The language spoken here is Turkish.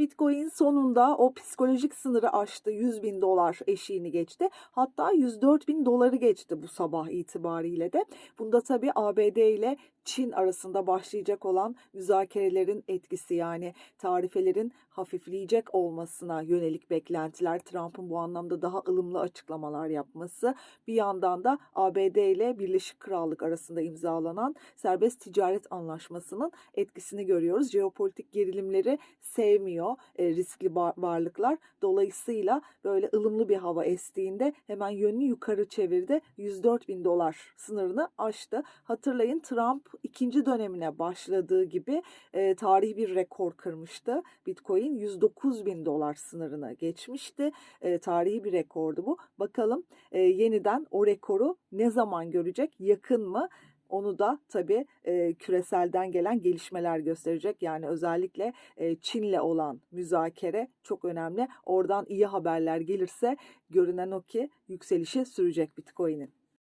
Bitcoin sonunda o psikolojik sınırı aştı. 100 bin dolar eşiğini geçti. Hatta 104 bin doları geçti bu sabah itibariyle de. Bunda tabii ABD ile Çin arasında başlayacak olan müzakerelerin etkisi yani tarifelerin hafifleyecek olmasına yönelik beklentiler, Trump'ın bu anlamda daha ılımlı açıklamalar yapması, bir yandan da ABD ile Birleşik Krallık arasında imzalanan serbest ticaret anlaşmasının etkisini görüyoruz. Jeopolitik gerilimleri sevmiyor e, riskli varlıklar. Dolayısıyla böyle ılımlı bir hava estiğinde hemen yönünü yukarı çevirdi. 104 bin dolar sınırını aştı. Hatırlayın Trump ikinci dönemine başladığı gibi e, tarihi bir rekor kırmıştı. Bitcoin 109 bin dolar sınırına geçmişti. E, tarihi bir rekordu bu. Bakalım e, yeniden o rekoru ne zaman görecek? Yakın mı? Onu da tabii e, küreselden gelen gelişmeler gösterecek. Yani özellikle e, Çin'le olan müzakere çok önemli. Oradan iyi haberler gelirse görünen o ki yükselişi sürecek Bitcoin'in.